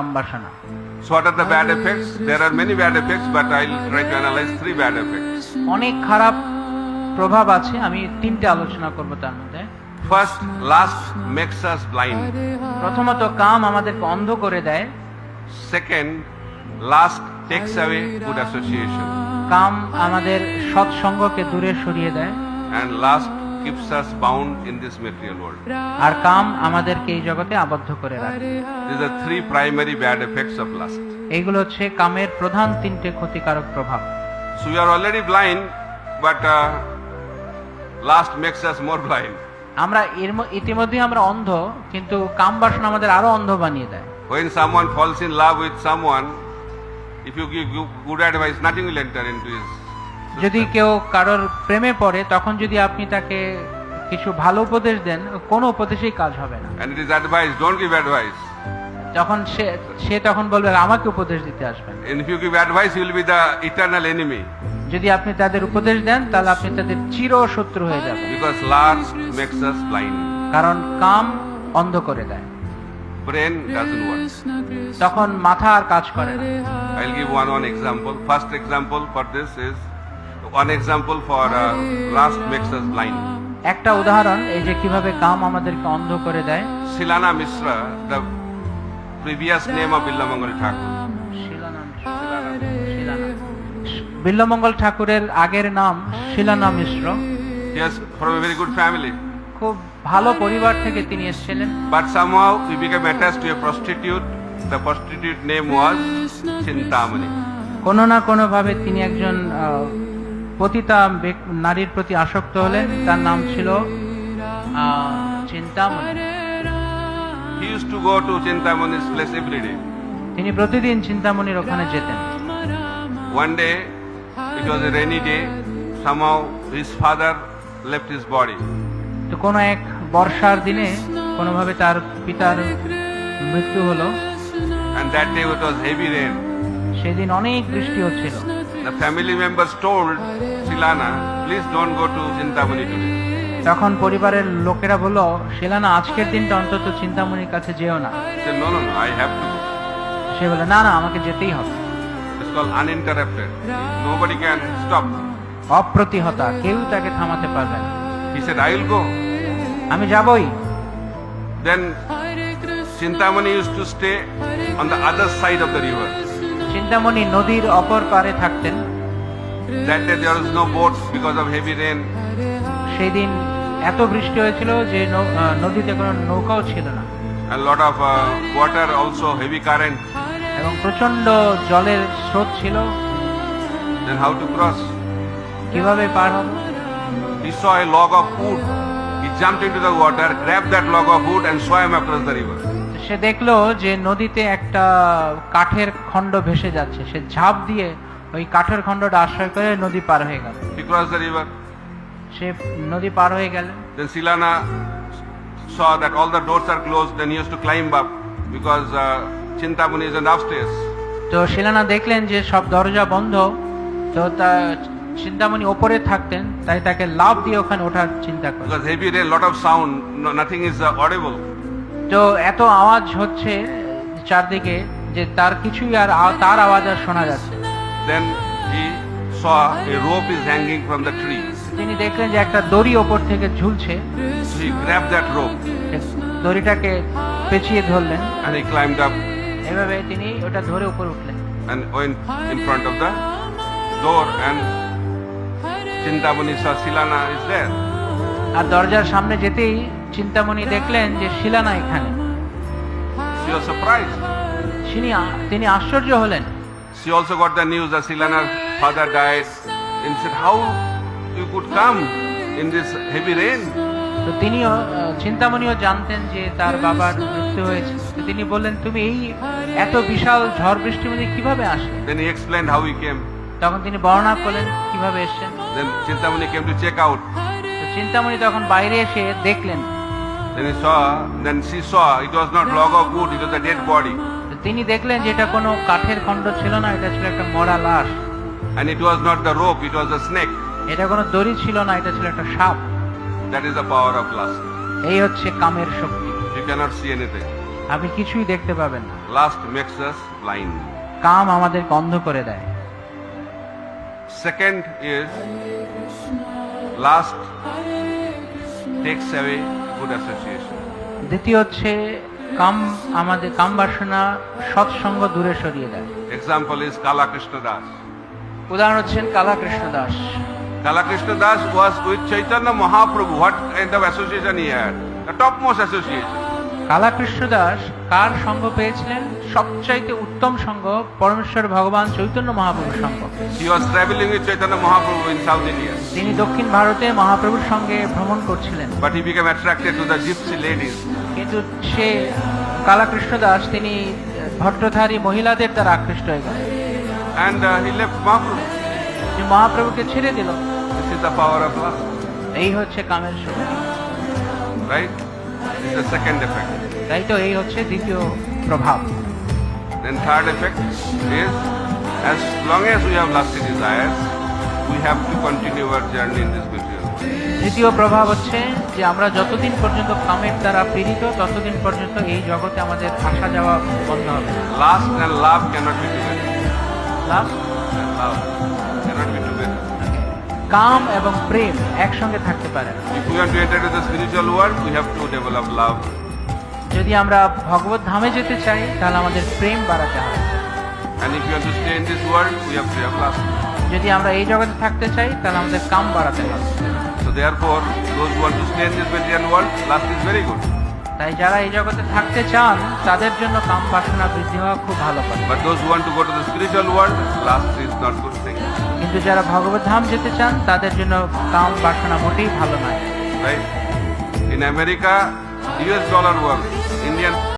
সম্ভাষণা। What প্রভাব আছে আমি তিনটা আলোচনা করব প্রথমত কাম আমাদেরকে অন্ধ করে দেয়। Second lust takes away good association কাম আমাদের সৎসঙ্গকে দূরে সরিয়ে দেয়। And lust keeps us bound in this material world. আর কাম আমাদেরকে এই জগতে আবদ্ধ করে রাখে These are three primary bad effects of lust. এইগুলো হচ্ছে কামের প্রধান তিনটে ক্ষতিকারক প্রভাব So we are already blind, but uh, lust makes us more blind. আমরা এর ম- ইতিমধ্যেই আমরা অন্ধ কিন্তু কাম বাসনা আমাদের আরও অন্ধ বানিয়ে দেয় When someone falls in love with someone, if you give good- good advice, nothing will enter into his. যদি কেউ কারোর প্রেমে পড়ে তখন যদি আপনি তাকে কিছু ভালো উপদেশ দেন কোন উপদেশেই কাজ হবে না। যদি আপনি তাদের উপদেশ দেন তাহলে আপনি তাদের চির শত্রু হয়ে যাবেন। কারণ কাম অন্ধ করে দেয়। তখন মাথা আর কাজ করে না। One example for lust makes একটা উদাহরণ এই যে কীভাবে কাম আমাদেরকে অন্ধ করে দেয়। Silana Mishra the previous name of Bilvamangal Thakur Bilvamangal ঠাকুরের আগের নাম Silana Mishra yes from a good family খুব ভালো পরিবার থেকে তিনি এসেছিলেন। But somehow he became attached to a prostitute the prostitute name was Chintamani কোন না কোন ভাবে তিনি একজন পতিতা নারীর প্রতি আসক্ত হলেন তার নাম ছিল তিনি প্রতিদিন চিন্তামণির ওখানে যেতেন। One day it was rainy day somehow his father left his body তো কোন এক বর্ষার দিনে কোনো তার পিতার মৃত্যু হলো। That day it was heavy rain সেদিন অনেক বৃষ্টি হচ্ছিল তখন পরিবারের লোকেরা বলল শিলানা আজকের দিনটা অন্তত চিন্তামণির কাছে যেও না। সে বলে না না আমাকে যেতেই হবে। অপ্রতিহতা কেউ তাকে থামাতে পারবে না। আমি যাবই। Then Chintamani used to stay on the other side of the river Chintamani নদীর অপর পারে থাকতেন That day there was no boat because of heavy rain. সেই এত বৃষ্টি হয়েছিল যে নৌ- আহ, নদীতে কোনো নৌকাও ছিল না A lot of uh, water also, heavy current. এবং প্রচণ্ড জলের স্রোত ছিল Then how to cross? কীভাবে পার হব He saw a log of wood. He jumped into the water, grabbed that log of wood and swam across the river. সে দেখল যে নদীতে একটা কাঠের খণ্ড ভেসে যাচ্ছে। সে ঝাঁপ দিয়ে ওই কাঠের খণ্ডটা আশ্রয় করে নদী পার হয়ে গেল। সে নদী পার হয়ে গেল। Then Silana so that all the doors are close then he to climb up because Chintamani is on upstairs তো সিলানা দেখলেন যে সব দরজা বন্ধ। তো তা চিন্তামণি ওপরে থাকতেন তাই তাকে লাভ দিয়ে ওখানে ওঠার চিন্তা করে heavy rain lot of sound nothing is audible তো এত আওয়াজ হচ্ছে চারদিকে যে তার কিছুই আর তার আওয়াজ আর শোনা যাচ্ছে then he saw a rope is hanging from the তিনি দেখলেন যে একটা দড়ি ওপর থেকে ঝুলছে। হি গ্র্যাব দ্যাট রোপ দড়িটাকে পেছিয়ে ধরলেন। এন্ড হি ক্লাইম্বড এভাবে তিনি ওটা ধরে উপরে উঠলেন। And when in front of the door and Chintamani saw Silana is দেয়ার আর দরজার সামনে যেতেই চিন্তামণি দেখলেন যে এখানে She was surprised. তিনি আশ্চর্য হলেন She also got the news that Silana's father died and said, how you could come in this heavy rain? তো তিনিও চিন্তামণিও জানতেন যে তার বাবার মৃত্যু হয়েছে তো তিনি বললেন তুমি এই এত বিশাল ঝড় বৃষ্টির মধ্যে কীভাবে আসলে Then he explained how he came. তখন তিনি বর্ণনা করলেন কীভাবে এসেছেন Then Chintamani came to check out. Chintamani তখন বাইরে এসে দেখলেন। তিনি দেখলেন যে এটা কোনো কাঠের খন্ড ছিল না এটা ছিল একটা মরা লাশ। And it was not the rope it was a snake এটা কোনো দড়ি ছিল না এটা ছিল একটা সাপ। That is the power of lust এই হচ্ছে কামের শক্তি। You cannot see anything. আপনি কিছুই দেখতে পাবেন না। Lust makes us blind. কাম আমাদের অন্ধ করে দেয়। Second is lust takes away good association. দ্বিতীয় হচ্ছে কাম আমাদের কাম বাসনা সৎসঙ্গ দূরে সরিয়ে দেয় Example is Kala Krishna উদাহরণ হচ্ছেন কালা Das Krishna Das was with Chaitanya Mahaprabhu. What kind of association he had? The topmost association. কালা কৃষ্ণ দাস কার সঙ্গ পেয়েছিলেন সবচাইতে উত্তম সঙ্গ পরমেশ্বর ভগবান চৈতন্য মহাপ্রভুর সঙ্গ in South India. তিনি দক্ষিণ ভারতে মহাপ্রভুর সঙ্গে ভ্রমণ করছিলেন ladies. কিন্তু সে কালাকৃষ্ণ দাস তিনি ভট্টধারী মহিলাদের দ্বারা আকৃষ্ট হয়ে গেলেন left Mahaprabhu. যে মহাপ্রভুকে ছেড়ে দিল power of love. এই হচ্ছে কামের শক্তি Right? সেকেন্ড এফেক্ট তাই তো এই হচ্ছে দ্বিতীয় প্রভাব। Then third effect is as long as we have lasting desire we have to continue our journey in this material তৃতীয় প্রভাব হচ্ছে যে আমরা যতদিন পর্যন্ত কামের দ্বারা পীড়িত ততদিন পর্যন্ত এই জগতে আমাদের আসা যাওয়া বন্ধ হবে। Lust and love cannot be কাম এবং প্রেম একসঙ্গে থাকতে পারে। যদি আমরা ভগবত ধামে যেতে চাই তাহলে আমাদের প্রেম বাড়াতে হয় যদি আমরা এই জগতে থাকতে চাই তাহলে আমাদের কাম বাড়াতে হবে। তাই যারা এই জগতে থাকতে চান তাদের জন্য কাম বাসনা বৃদ্ধি হওয়া খুব ভালো। পারে but those want to go to the spiritual world lust is not good কিন্তু যারা ভগবত ধাম যেতে চান, তাদের জন্য কাম বাসনা মোটেই ভালো নয়। In America US dollar world Indian